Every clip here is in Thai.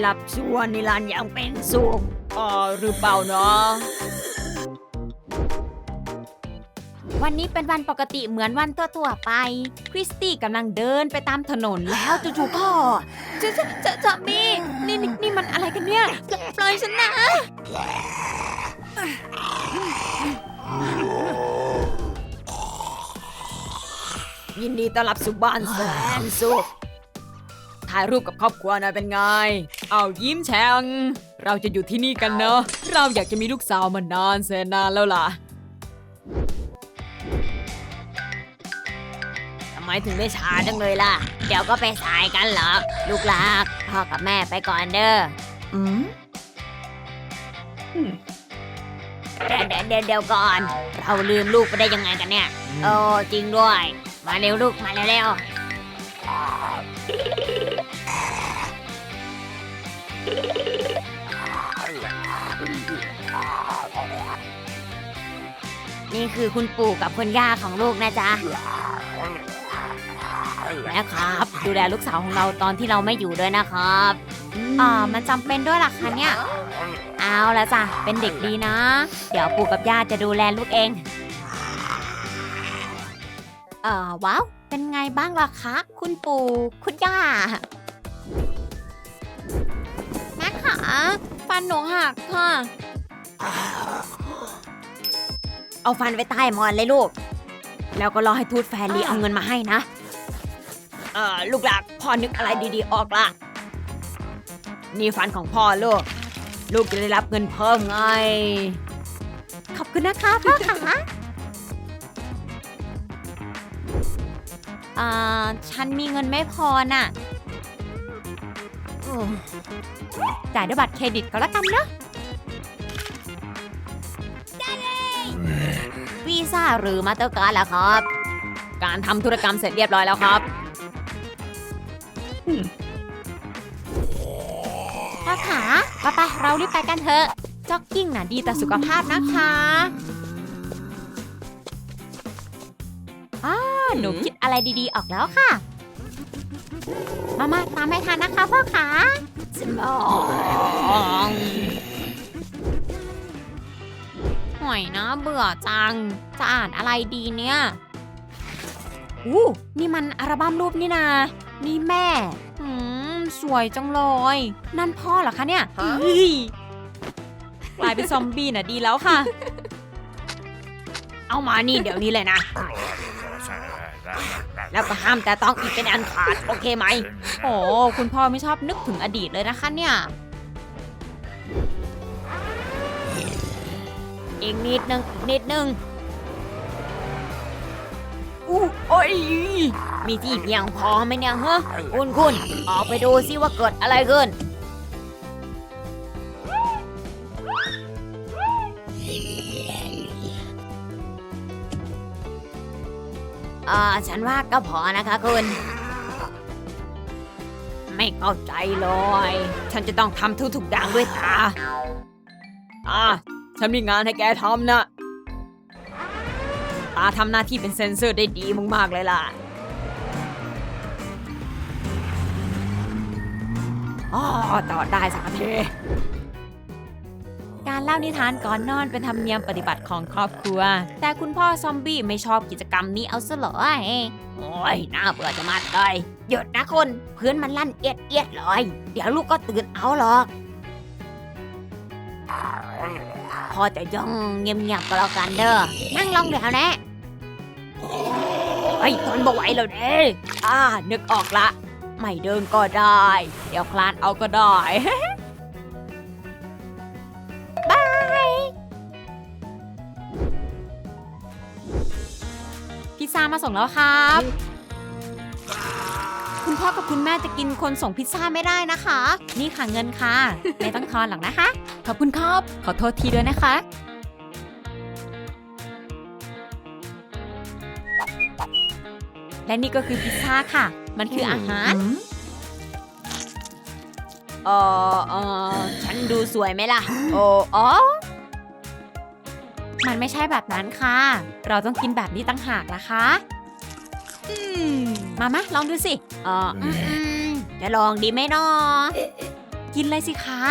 หลับชั่วนิรันดร์อย่างเป็นสุขอ๋อหรือเปล่าเนาะวันนี้เป็นวันปกติเหมือนวันทั่วๆไป คริสตี้กำลังเดินไปตามถนนแล้วจู่ๆก็จะจะจะจะมีนี่นี่นี่มันอะไรกันเนี่ยปล่อยฉันนะ ยินดีต้อนรับสู่บ้านแสนสุข ถ่ายรูปกับครอบครัวหน่อยเป็นไง เอายิ้มแฉ่งเราจะอยู่ที่นี่กันเนอะ เราอยากจะมีลูกสาวมานานแสนนานแล้วล่ะทำไมถึงได้ช้าจังเลยล่ะ เดี๋ยวก็ไปสายกันเหรอ ลูกหลักพ่อกับแม่ไปก่อนเด้ออืมเดี๋ยวเดี๋ยวเดี๋ยวเดี๋ยวก่อน เราลืมลูกไปได้ยังไงกันเนี่ยโอ้จริงด้วย มาเร็วลูกมาเร็วๆ นี่คือคุณปู่กับคุณย่าของลูกนะจ๊ะแม่ครับ ดูแลลูกสาวของเราตอนที่เราไม่อยู่ด้วยนะครับอ่ามันจำเป็นด้วยล่ะคะเนี่ย เอาละจ้ะเป็นเด็กดีนะ เดี๋ยวปู่กับย่าจะดูแลลูกเอง เอ่อว้าว เป็นไงบ้างล่ะคะ คุณปู่คุณย่า ฟันหนูหักค่ะ เอาฟันไว้ใต้หมอนเลยลูก แล้วก็รอให้ทูตแฟรี่เอาเงินมาให้นะ เอ่อลูกหลักพ่อนึกอะไรดีๆออกละนี่ฟันของพ่อลูก ลูกจะได้รับเงินเพิ่มไง ขอบคุณนะคะพ่อขาอ่าฉันมีเงินไม่พอน่ะโอ้ จ่ายด้วยบัตรเครดิตก็แล้วกันเนอะวีซ่าหรือมาสเตอร์การ์ดล่ะครับ การทำธุรกรรมเสร็จเรียบร้อยแล้วครับ พ่อขาไปไปเรารีบไปกันเถอะ จ็อกกิ้งน่ะดีต่อสุขภาพนะคะอ่าหนูคิดอะไรดีๆออกแล้วค่ะ มามาตามให้ทันนะคะพ่อขา สมองหน่อยนะเบื่อจัง จะอ่านอะไรดีเนี่ยอู้นี่มันอัลบั้มรูปนี่นา นี่แม่หืมสวยจังเลย นั่นพ่อเหรอคะเนี่ยฮะเฮ้ยกลายเป็นซอมบี้น่ะดีแล้วค่ะ เอามานี่เดี๋ยวนี้เลยนะ แล้วก็ห้ามแต่ต้องอีกเป็นอันขาด โอเคไหม โอ้คุณพ่อไม่ชอบนึกถึงอดีตเลยนะคะเนี่ย อีกนิดนึงอีกนิดนึงอู้โอ้ยมีที่เพียงพอไหมเนี่ยเฮ้คุณคุณออกไปดูซิว่าเกิดอะไรขึ้น อ่าฉันว่าก็พอนะคะคุณ ไม่เข้าใจเลย ฉันจะต้องทำทุกๆอย่างด้วยตาอ่าฉันมีงานให้แกทำนะตาทำหน้าที่เป็นเซนเซอร์ได้ดีมากๆเลยล่ะ อ๋อต่อได้สักที การเล่านิทานก่อนนอนเป็นธรรมเนียมปฏิบัติของครอบครัว แต่คุณพ่อซอมบี้ไม่ชอบกิจกรรมนี้เอาซะเลยโอ้ยน่าเบื่อจะมาเลยหยุดนะคุณพื้นมันลั่นเอียดเอียดเลย เดี๋ยวลูกก็ตื่นเอาหรอกพอจะย่องเงียบๆก็แล้วกันเด้อนั่งลงเดี๋ยวนะไอ้ทนบ่ไหวแล้วเด้อ่านึกออกละ ไม่เดินก็ได้ เดี๋ยวคลานเอาก็ได้ ซ่ามาส่งแล้วครับ คุณพ่อกับคุณแม่จะกินคนส่งพิซซ่าไม่ได้นะคะ นี่ค่ะเงินค่ะ ไม่ต้องทอนหรอกนะคะ ขอบคุณครับ ขอโทษทีด้วยนะคะ และนี่ก็คือพิซซ่าค่ะ มันคืออาหาร เออเออฉันดูสวยไหมล่ะ โอ้อ๋อ มันไม่ใช่แบบนั้นค่ะ เราต้องกินแบบนี้ตั้งหากนะคะ อืม มามาลองดูสิเอออืมๆจะลองดีไหมเนาะกินเลยสิคะ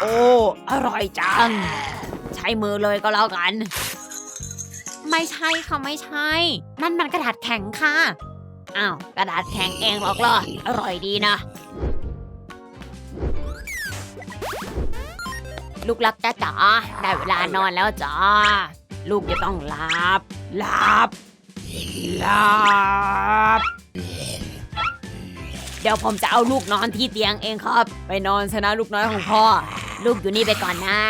โอ้ อร่อยจัง ใช้มือเลยก็แล้วกัน ไม่ใช่ค่ะ ไม่ใช่ นั่นมันกระดาษแข็งค่ะ อ้าว กระดาษแข็งเองหรอกเหรอ อร่อยดีนะ ลูกรักจ้าจ๋าได้เวลานอนแล้วจ้าลูกจะต้องหลับหลับหลับเดี๋ยวผมจะเอาลูกนอนที่เตียงเองครับ ไปนอนชนะลูกน้อยของพ่อ ลูกอยู่นี่ไปก่อนนะ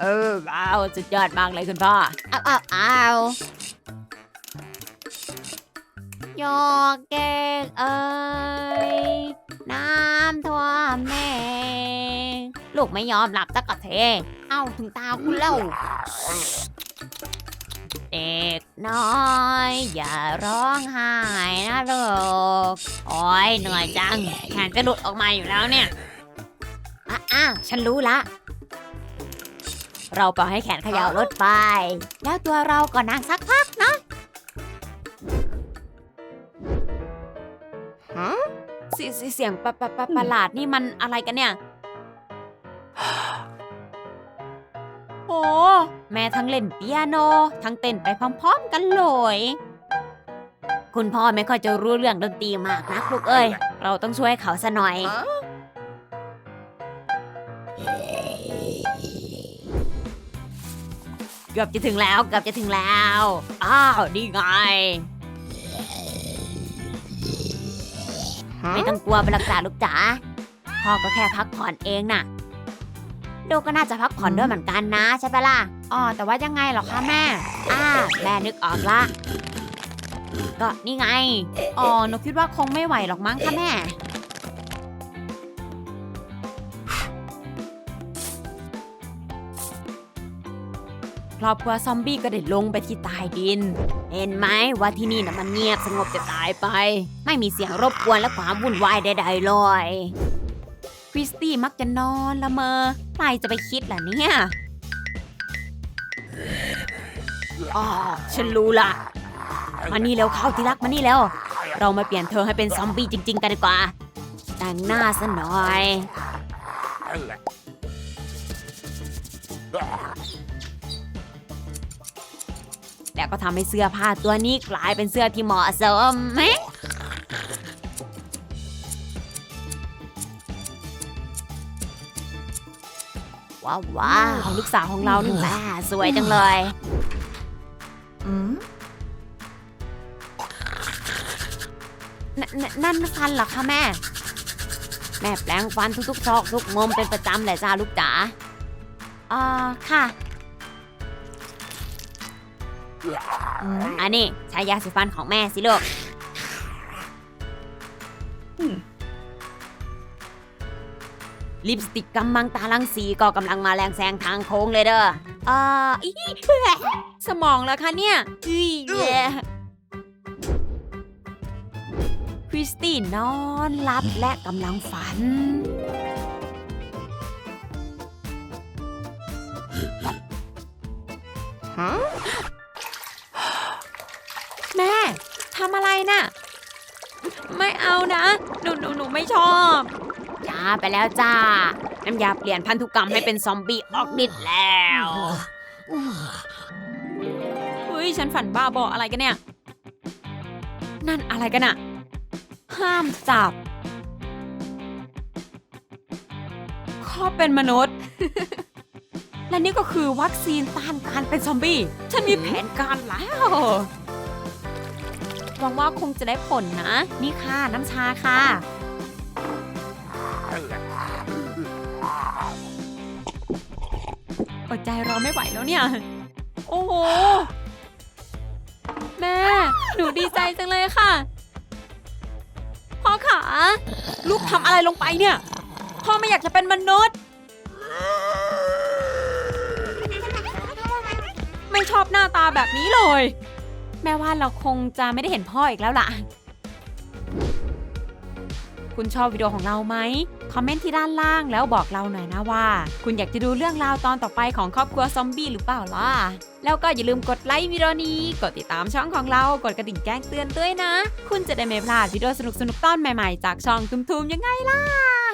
เออว้าวสุดยอดมากเลยคุณพ่ออ้าวอ้าวอ้าวยอกเกกเอ้ยน้ำท่วมแน่ ลูกไม่ยอมหลับตะกะเทเอ้าถึงตาคุณแล้วเด็กน้อย อย่าร้องไห้นะลูกโอ้ยเหนื่อยจังแขนจะหลุดออกมาอยู่แล้วเนี่ยอะอะฉันรู้ละ เราปล่อยให้แขนเขย่ารถไป แล้วตัวเราก็นั่งสักพักนะฮะเสียงประหลาดนี่มันอะไรกันเนี่ย โอ้แม่ทั้งเล่นเปียโน ทั้งเต้นไปพร้อมๆกันเลย คุณพ่อไม่ค่อยจะรู้เรื่องดนตรีมากนะลูกเอ้ย เราต้องช่วยเขาซะหน่อย เกือบจะถึงแล้วเกือบจะถึงแล้ว อ้าวนี่ไง ไม่ต้องกลัวไปรักษาลูกจ๋าพ่อก็แค่พักผ่อนเองน่ะ ดูก็น่าจะพักผ่อนด้วยเหมือนกันนะใช่ปะล่ะอ๋อแต่ว่ายังไงเหรอคะแม่ อ่าแม่นึกออกละก็นี่ไง อ๋อหนูคิดว่าคงไม่ไหวหรอกมั้งคะแม่ ครอบครัวซอมบี้ก็ได้ลงไปที่ใต้ดิน เห็นไหมว่าที่นี่นะมันเงียบสงบจะตายไป ไม่มีเสียงรบกวนและความวุ่นวายใดๆเลย ริสตี้มักจะนอนละเมอ ใครจะไปคิดล่ะเนี่ยอ๋อฉันรู้ละมานี่เร็วเข้าที่รักมานี่เร็วเรามาเปลี่ยนเธอให้เป็นซอมบี้จริง ๆ กันดีกว่า แต่งหน้าซะหน่อย แล้วก็ทำให้เสื้อผ้าตัวนี้กลายเป็นเสื้อที่เหมาะสมไหม ว้าวว้าวลูกสาวของเรานี่แหละสวยจังเลยนนนั่นฟันเหรอคะแม่ แม่แปลงฟันทุกๆซอกทุกมุมเป็นประจำแหละจ้าลูกจ๋าอ่าค่ะอันนี้ใช้ยาสีฟันของแม่สิลูก ลิปสติกกำมังตาลังสีก็กำลังมาแรงแซงทางโค้งเลยเด้ออ่าอีสมองแล้วคะเนี่ยอีแย่คริสตี้นอนหลับและกำลังฝัน แม่ ทำอะไรน่ะ ไม่เอานะ หนูหนูหนูไม่ชอบ ไปแล้วจ้า น้ำยาเปลี่ยนพันธุกรรมให้เป็นซอมบี้ออกฤทธิ์แล้วเฮ้ยฉันฝันบ้าบออะไรกันเนี่ย นั่นอะไรกันอะห้ามจับข้อเป็นมนุษย์ และนี่ก็คือวัคซีนต้านการเป็นซอมบี้ ฉันมีแผนการแล้วหวังว่าคงจะได้ผลนะ นี่ค่ะน้ำชาค่ะ อดใจรอไม่ไหวแล้วเนี่ย โอ้โห แม่ หนูดีใจจังเลยค่ะ พ่อขา ลูกทำอะไรลงไปเนี่ย พ่อไม่อยากจะเป็นมนุษย์ ไม่ชอบหน้าตาแบบนี้เลย แม่ว่าเราคงจะไม่ได้เห็นพ่ออีกแล้วล่ะ คุณชอบวิดีโอของเราไหม คอมเมนต์ที่ด้านล่างแล้วบอกเราหน่อยนะว่า คุณอยากจะดูเรื่องราวตอนต่อไปของครอบครัวซอมบี้หรือเปล่าล่ะ แล้วก็อย่าลืมกดไลค์วิดีโอนี้ กดติดตามช่องของเรา กดกระดิ่งแจ้งเตือนด้วยนะ คุณจะได้ไม่พลาดวิดีโอสนุกๆตอนใหม่ๆ จากช่องทุมๆยังไงล่ะ